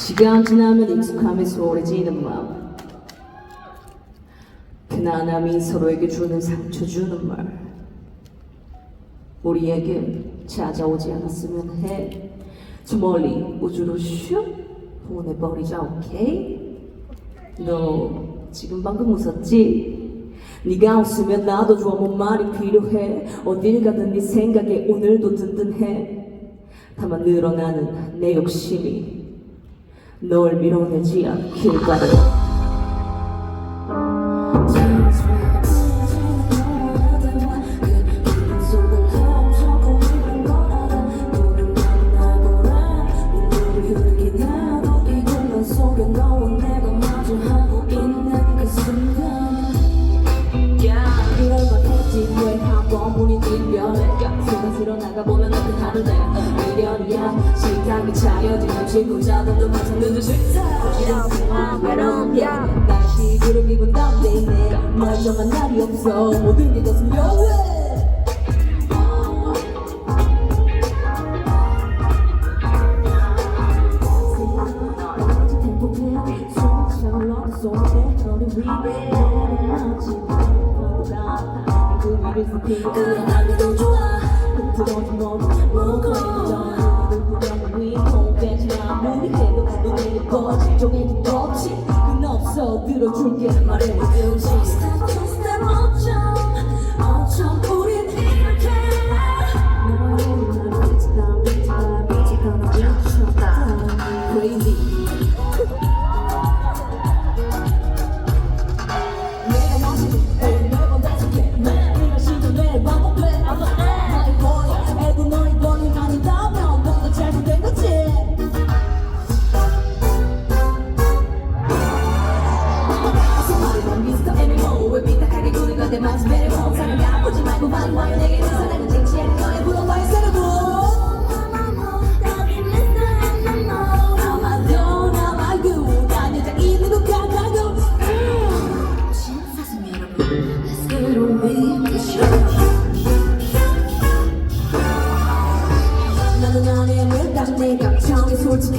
시간 지나면 익숙함에 소홀해지는 마음 편안함이 서로에게 주는 상처 주는 말 우리에게 찾아오지 않았으면 해. 저 멀리 우주로 슉 보내버리자 오케이? 너 지금 방금 웃었지? 네가 웃으면 나도 좋아 뭔 말이 필요해 어딜 가든 네 생각에 오늘도 든든해 다만 늘어나는 내 욕심이 널 밀어내지 않길 바래. 미련이야 식탁이 차려지는 친구자들도 마찬가지로 싫다 외로움이야 날씨 구름 기분 다운돼있네 멀쩡한 날이 없어 모든 게더 숨겨해 들어줄게. 말해 뭐든지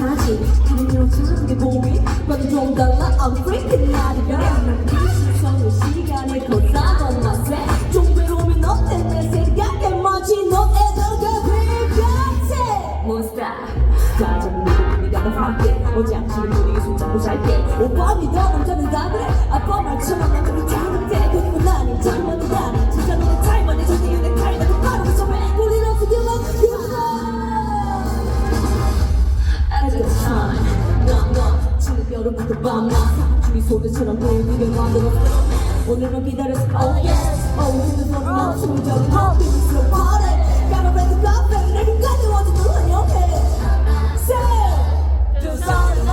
하지 다른 여자는 게 보이 봐도 좀 달라 I'm freaking 나리가 난 비수성의 시간에 걷다던 맛에 좀 외로우면 너 때문에 생각해 마치 비같아 몬스타 가장 믿고 네가 더 함께 오지 않지는 분위기 손잡고 잘게. 오빠 믿어 남자는 다 그래. 아빠 말처럼 남자는 다 너 여름부터 밤낮 주위 소리처럼 늘 그게 만들었어. 오늘은 기다렸어 Oh yes Oh 너는 너 충전이 너 비밀스러운 party Gotta break the coffee 내게까지 와도 늘 환영해 Say 두 손을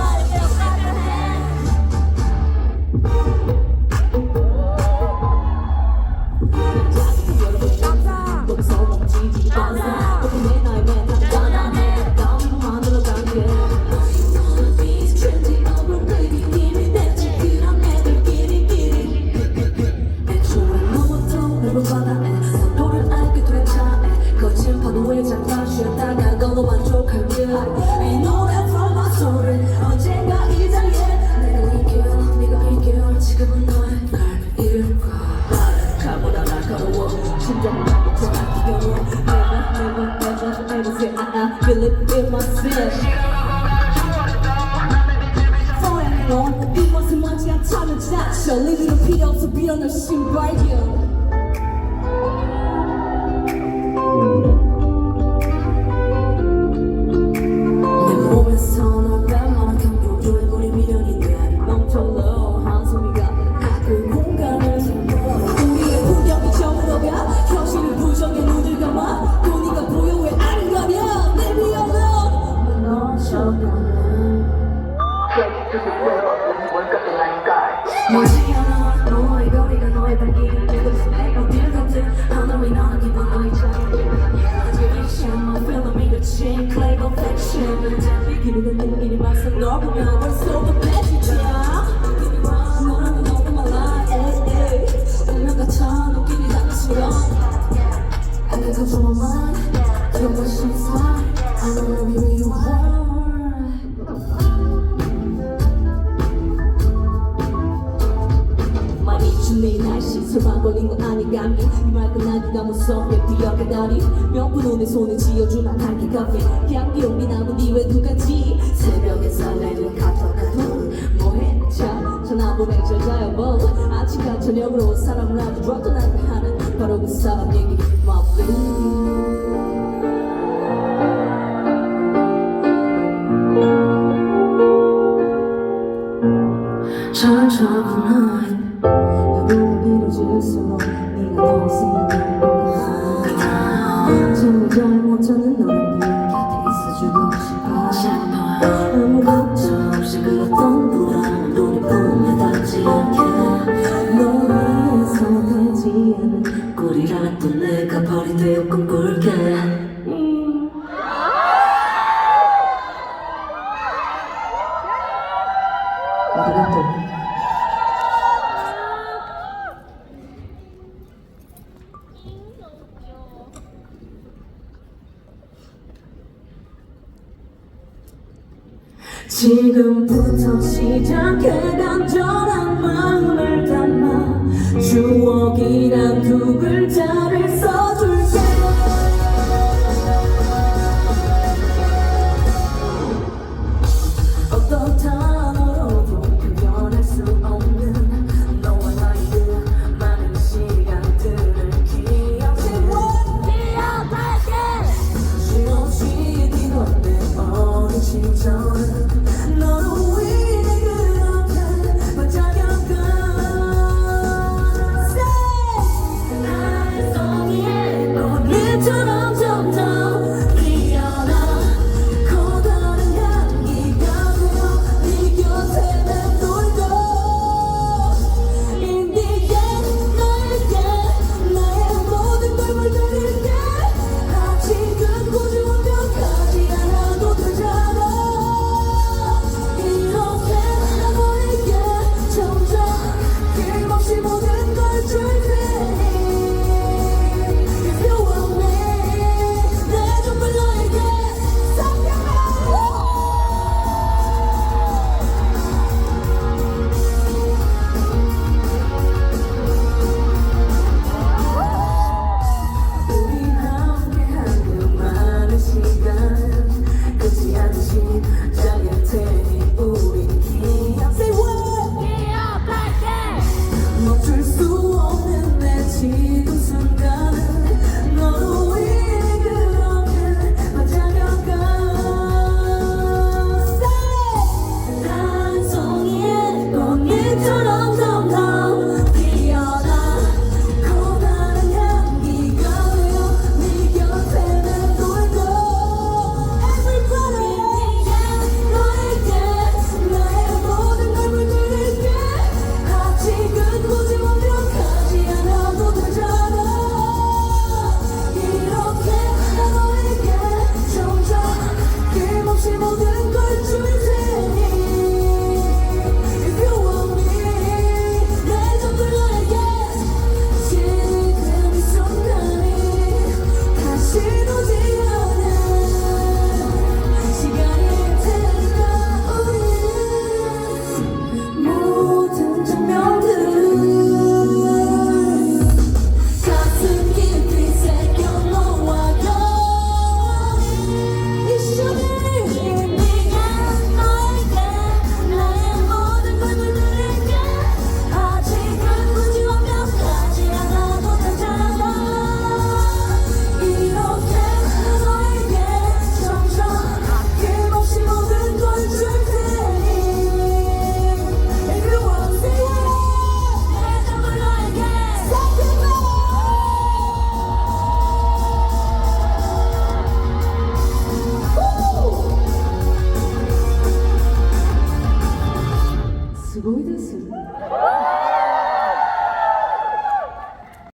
I feel it in myself Forever on 이 모습 먼지 안 타는 지나쳐 리뷰는 필요 없 Yeah. 걸린 건 아니감이 이말끝 나기가 무섭게 뛰어가다니. 명분 오는 손에 지어주나 달기 커피. 향기 온미 남은 이외 두 가지. 새벽에 설레는 카톡카톡. 뭐해? 자 전화번호 절자여 뭐? 아침과 저녁으로 사람을 아주 좋았던 나한테 하는 바로 그 사람 얘기. 뭐, 마블 arigato. 지금부터 시작해 간절